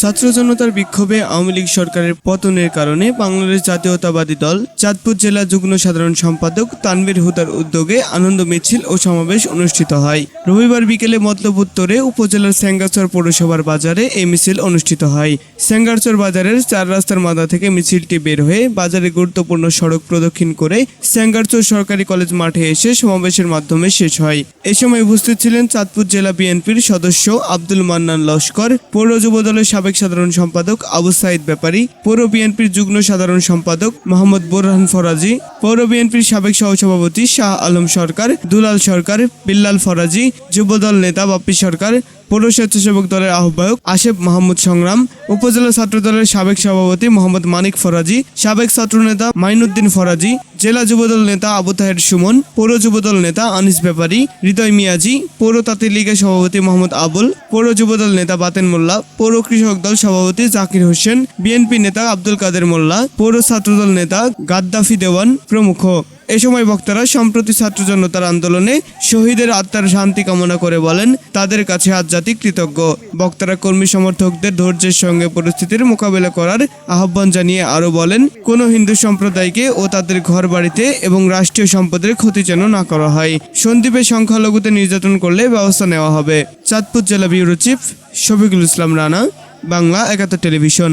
ছাত্র জনতার বিক্ষোভে আওয়ামী লীগ সরকারের পতনের কারণে বাংলাদেশ জাতীয়তাবাদী দল চাঁদপুর জেলা যুগ্ম সাধারণ সম্পাদক তানভীর হুদার উদ্যোগে আনন্দ মিছিল ও সমাবেশ অনুষ্ঠিত হয়। রবিবার বিকেলে মতলব উত্তরে উপজেলার স্যাঙ্গাচর পৌরসভার বাজারে এই মিছিল অনুষ্ঠিত হয়। স্যাঙ্গারচর বাজারের চার রাস্তার মাথা থেকে মিছিলটি বের হয়ে বাজারে গুরুত্বপূর্ণ সড়ক প্রদক্ষিণ করে স্যাঙ্গারচর সরকারি কলেজ মাঠে এসে সমাবেশের মাধ্যমে শেষ হয়। এ সময় উপস্থিত ছিলেন চাঁদপুর জেলা বিএনপির সদস্য আব্দুল মান্নান লস্কর, পৌর যুব দলের সাবেক সাধারণ সম্পাদক আবু সাইদ ব্যাপারী, পৌর বিএনপির যুগ্ম সাধারণ সম্পাদক মোহাম্মদ বোরহান ফরাজি, পৌর বিএনপির সাবেক সহসভাপতি শাহ আলম সরকার, দুলাল সরকার, বিল্লাল ফরাজি, যুবদল নেতা বাপ্পি সরকার পৌর স্বেচ্ছাসেবক দলের আহ্বায়ক আশেফ মাহমুদ সংগ্রাম, উপজেলা ছাত্র দলের সাবেক সভাপতি মোহাম্মদ মানিক ফরাজি, সাবেক ছাত্রনেতা মাইনুদ্দিন ফরাজি, জেলা যুবদল নেতা আবু তাহের সুমন, পৌর যুবদল নেতা আনিস ব্যাপারী, হৃদয় মিয়াজি, পৌর তাঁতি লীগের সভাপতি মোহাম্মদ আবুল, পৌর যুবদল নেতা বাতেন মোল্লা, পৌর কৃষক দল সভাপতি জাকির হোসেন, বিএনপি নেতা আব্দুল কাদের মোল্লা, পৌর ছাত্রদল নেতা গাদ্দাফি দেওয়ান প্রমুখ। এ সময় বক্তারা, সম্প্রতি ছাত্র জনতার আন্দোলনে শহীদের আত্মার শান্তি কামনা করে বলেন, তাদের কাছে আজ জাতি কৃতজ্ঞ। বক্তারা কর্মী সমর্থকদের ধৈর্যের সঙ্গে পরিস্থিতির মোকাবেলা করার আহ্বান জানিয়ে আরও বলেন, কোনো হিন্দু সম্প্রদায়কে ও তাদের ঘর বাড়িতে এবং রাষ্ট্রীয় সম্পদের ক্ষতি যেন না করা হয়। সন্দীপে সংখ্যালঘুতে নির্যাতন করলে ব্যবস্থা নেওয়া হবে। চাঁদপুর জেলা bureau chief Shafiqul Islam Rana, Bangla Ekattor television.